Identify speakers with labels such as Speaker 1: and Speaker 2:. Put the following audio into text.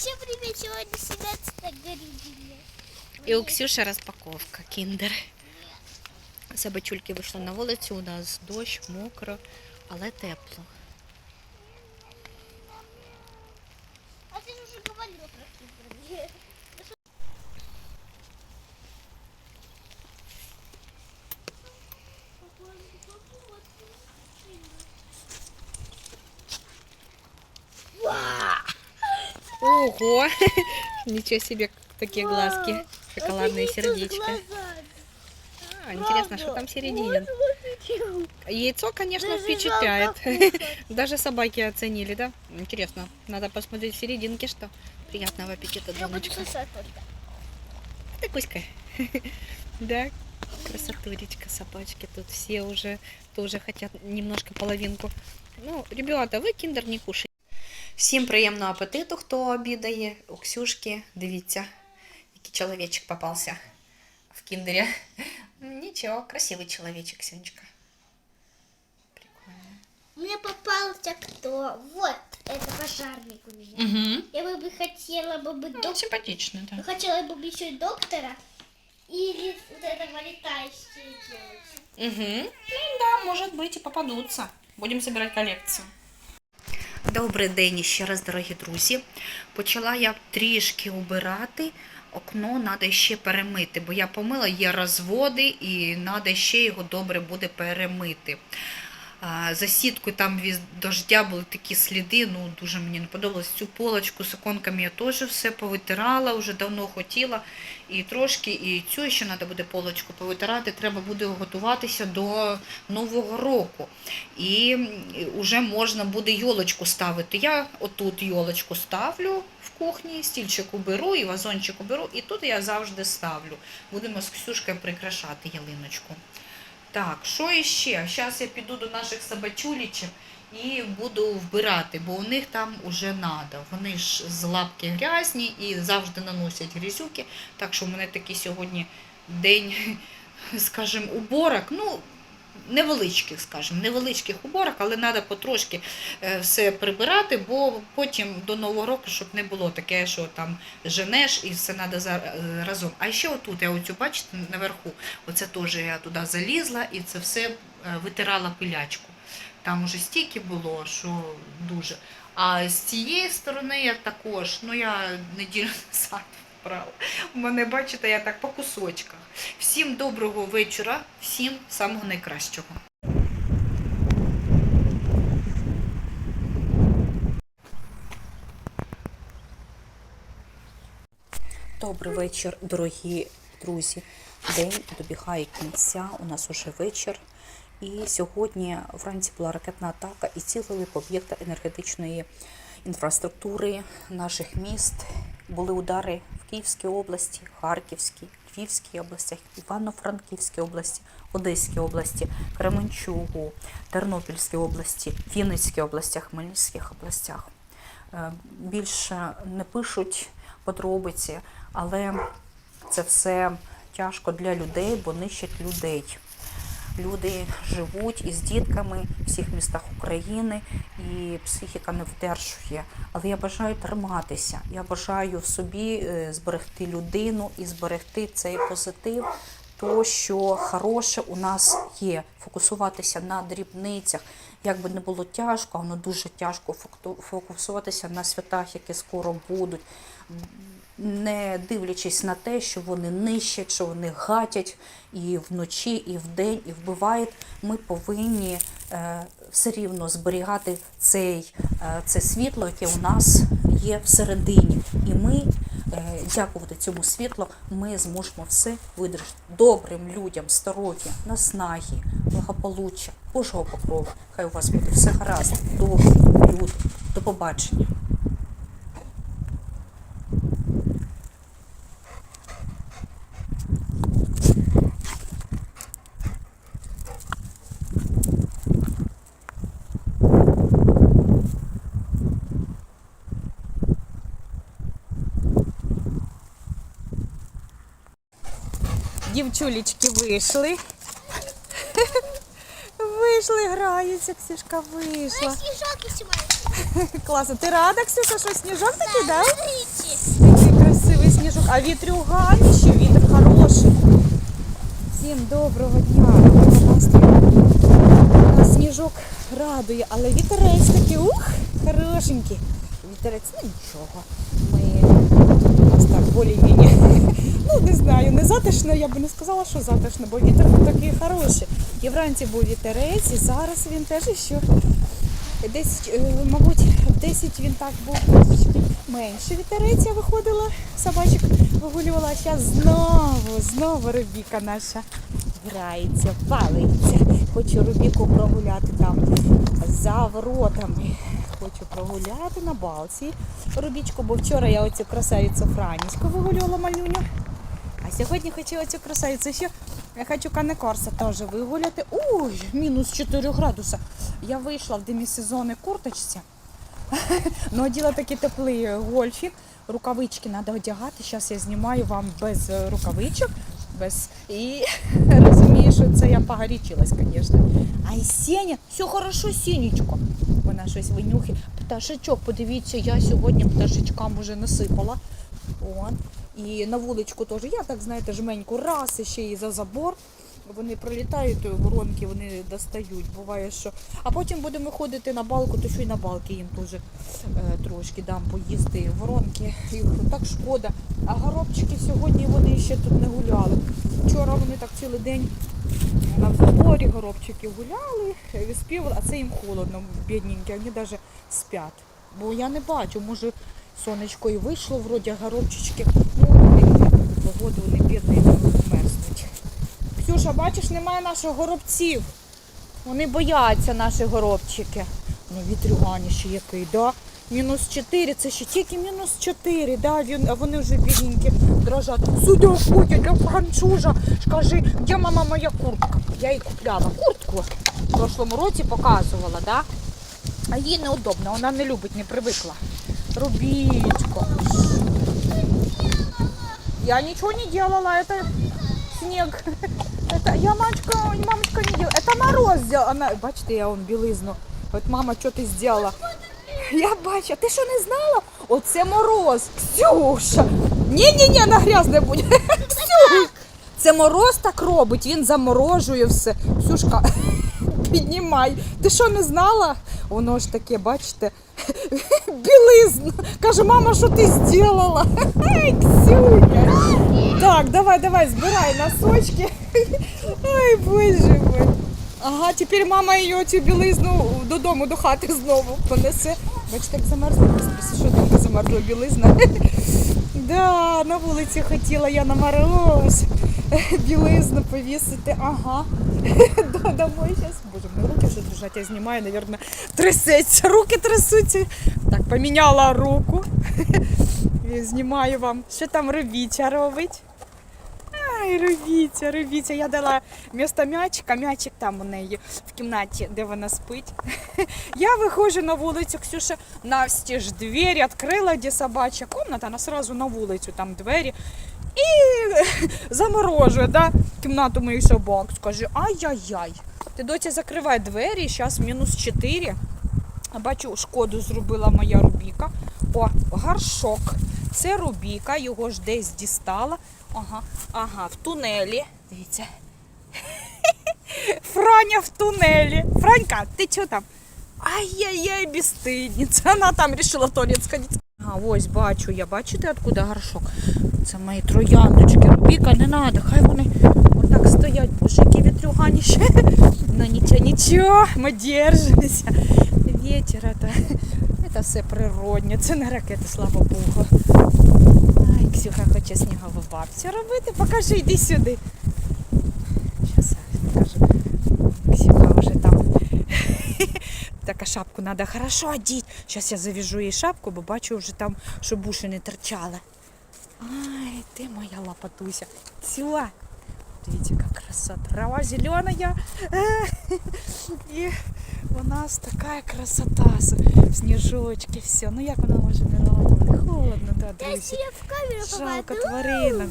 Speaker 1: Всем привет, сегодня 17 грудня.
Speaker 2: І у Ксюші розпаковка кіндер. Собачульки вийшли на вулицю, у нас дощ, мокро, але тепло. Ого! Ничего себе, такие глазки. Шоколадные сердечко. А, интересно, что там в середине? Яйцо, конечно, впечатляет. Даже собаки оценили, да? Интересно. Надо посмотреть в серединке, что. Приятного аппетита, Доночка. Ты Кузька. Да, красотулечка, собачки. Тут все уже тоже хотят немножко половинку. Ну, ребята, ви кіндер не кушайте. Всім приємного апетиту, хто обідає. У Ксюшки, дивіться, який чоловічок попався в кіндері. Нічого, красивий чоловічок, Сюнечка. Прикольно.
Speaker 1: Мне попался кто? Вот, это пожарник у меня.
Speaker 2: Угу.
Speaker 1: Я бы бы хотела бы быть
Speaker 2: Ну,
Speaker 1: доктором.
Speaker 2: симпатично, да.
Speaker 1: Хотела бы быть еще доктора. Или вот этого летающего делать.
Speaker 2: Угу. Ну да, может быть, и попадутся. Будемо збирати колекцію. Добрий день ще раз, дорогі друзі. Почала я трішки убирати. Окно треба ще перемити, бо я помила, є розводи і треба ще його добре буде перемити. За сіткою там від дождя були такі сліди, ну дуже мені не подобалось. Цю полочку з іконками я теж все повитирала, вже давно хотіла. І трошки, і цю ще треба буде полочку повитирати. Треба буде готуватися до Нового року. І вже можна буде йолочку ставити. Я отут йолочку ставлю в кухні, стільчик уберу і вазончик уберу, і тут я завжди ставлю. Будемо з Ксюшкою прикрашати ялиночку. Так, що іще? Зараз я піду до наших собачулічів і буду вбирати, бо у них там уже треба. Вони ж з лапки грязні і завжди наносять грязюки. Так що в мене такий сьогодні день, скажімо, уборок. Ну, невеличких, скажімо, невеличких уборок, але треба потрошки е, все прибирати, бо потім до Нового року, щоб не було таке, що там женеш і все треба е, разом. А ще отут, я оцю, бачите, наверху, оце теж я туди залізла і це все е, витирала пилячку. Там уже стільки було, що дуже. А з цієї сторони я також, ну я неділю назад вправила. У мене, бачите, я так по кусочках. Всім доброго вечора, всім самого найкращого. Добрий вечір, дорогі друзі. День добігає кінця. У нас уже вечір. І сьогодні вранці була ракетна атака і цілили по об'єктах енергетичної інфраструктури наших міст. Були удари в Київській області, Харківській, Львівській областях, Івано-Франківській області, Одеській області, Кременчугу, Тернопільській області, Вінницькій областях, Хмельницьких областях. Е, Більше не пишуть подробиці, але це все тяжко для людей, бо нищать людей. Люди живуть із дітками в всіх містах України, і психіка не вдержує. Але я бажаю триматися. Я бажаю в собі е, зберегти людину і зберегти цей позитив, то що хороше у нас є. Фокусуватися на дрібницях. Як би не було тяжко, воно дуже тяжко фокусуватися на святах, які скоро будуть не дивлячись на те, що вони нищать, що вони гатять і вночі, і вдень, і вбивають, ми повинні е, все рівно зберігати цей, е, це світло, яке у нас є всередині. І ми, дякувати цьому світлу, ми зможемо все видержати добрим людям, здоров'я, наснаги, благополуччя, Божого покрову. Хай у вас буде все гаразд, добрі люди. До побачення.
Speaker 3: Дівчулечки вийшли. Вийшли, граються, Ксюшка вийшла. Класно. Ти рада, Ксюша, що сніжок такий, да?
Speaker 1: Смотрите.
Speaker 2: Сніжок, сніжок, а вітрюган ще вітер хороший. Всім доброго дня, сніжок радує, але вітерець такий, ух, хорошенький. Вітерець, ну нічого. Ми нас так більш-менш, ну не знаю, не затишно, я би не сказала, що затишно, бо вітер такий хороший. І вранці був вітерець, і зараз він теж ще десь, е, мабуть, 10 він так був трошечки менше вітерець. Я виходила, собачок вигулювала, а зараз знову, знову Рубіка наша грається, палиться. Хочу Рубіку прогуляти там за воротами. Хочу прогуляти на балці. Рубічку, бо вчора я оцю красавицю Франіську вигулювала малюню. А сьогодні хочу оцю красавицю ще. Я хочу канекорса теж вигуляти. Ой, мінус 4 градуса. Я вийшла в демісезонній курточці. Ну, оділа такий теплий гольфік. Рукавички треба одягати. Зараз я знімаю вам без рукавичок. Без... І розумію, що це я погорячилась, звісно. А і Сеня, все хорошо, Сінечко. Вона щось винюхи. Пташечок, подивіться, я сьогодні пташечкам уже насипала. О. І на вуличку теж. Я так, знаєте, жменьку раз і ще і за забор. Вони пролітають, воронки вони достають. Буває, що. А потім будемо ходити на балку, то що й на балки їм теж е, трошки дам поїсти. Воронки, їх так шкода. А горобчики сьогодні вони ще тут не гуляли. Вчора вони так цілий день на заборі горобчики гуляли, відспівали, а це їм холодно, бідненькі, вони навіть спять. Бо я не бачу, може сонечко і вийшло, вроді горобчички. Ну, погоду, вони бідні. Ксюша, бачиш, немає наших горобців. Вони бояться наші горобчики. Ну, вітрюгані ще який, да? Мінус 4, це ще тільки мінус 4, да? А вони вже бідненькі дрожать. Судя ходять, як франчужа. Скажи, де мама моя куртка? Я їй купляла куртку. В прошлому році показувала, да? А їй неудобно, вона не любить, не привикла. Рубічко. Я ничего не делала, это снег. Это я мамочка, не делала. Это мороз сделал. Она, бачите, я он білизну. От мама, що ти зробила? Я бачу, ти що не знала? Оце мороз. Ксюша. Ні-ні-ні, на грязне буде. Ксюш. Це мороз так робить, він заморожує все. Ксюшка, піднімай. Ти що не знала? Воно ж таке, бачите, білизна. Каже, мама, що ти зробила? Ксюня. Так, давай, давай, збирай носочки. Ай, боже мой. Ага, тепер мама її цю білизну додому, до хати знову понесе. Бачите, як замерзла, що там замерзла білизна. Да, на вулиці хотіла я на мороз білизну повісити. Ага. До- Домой зараз. Боже, мої руки вже дрожать, я знімаю, напевно, трясеться. Руки трясуться. Так, поміняла руку. Знімаю вам. Що там робіть, робить? Ай, робіться, робіться. Я дала місто м'ячика, м'ячик там у неї в кімнаті, де вона спить. Я виходжу на вулицю, Ксюша навстіж двері відкрила, де собача комната, вона одразу на вулицю, там двері. І заморожує, да? кімнату моїх собак. Скаже, ай-яй-яй. Ти доця закривай двері, зараз мінус 4. А Бачу, шкоду зробила моя Рубіка. О, горшок. Це Рубіка, його ж десь дістала. Ага, ага, в тунелі. Дивіться. Франя в тунелі. Франька, ти чого там? Ай-яй-яй, безстидниця. Вона там вирішила в туалет сходити. А ось бачу, я бачите, откуда горшок? Це мої трояндочки. Рубіка, не треба, хай вони отак стоять, боже, вітрюгані. Ну нічого, нічого, ми держимося. Ветер это, это все природне, це не ракети, слава Богу. Ай, Ксюха хоче снігову бабцю робити. Покажи, йди сюди. Зараз покажу. Ксюха вже там. Так, а шапку треба хорошо одіть. Зараз я завяжу їй шапку, бо бачу вже там, щоб уші не торчали. Ай, ти моя лапатуся. Цюа. Видите, как красота. Трава зеленая. И у нас такая красота. Снежочки, все. Ну як вона може не робити? Холодно, да, друзі.
Speaker 4: Я в камеру
Speaker 2: Жалко тваринок.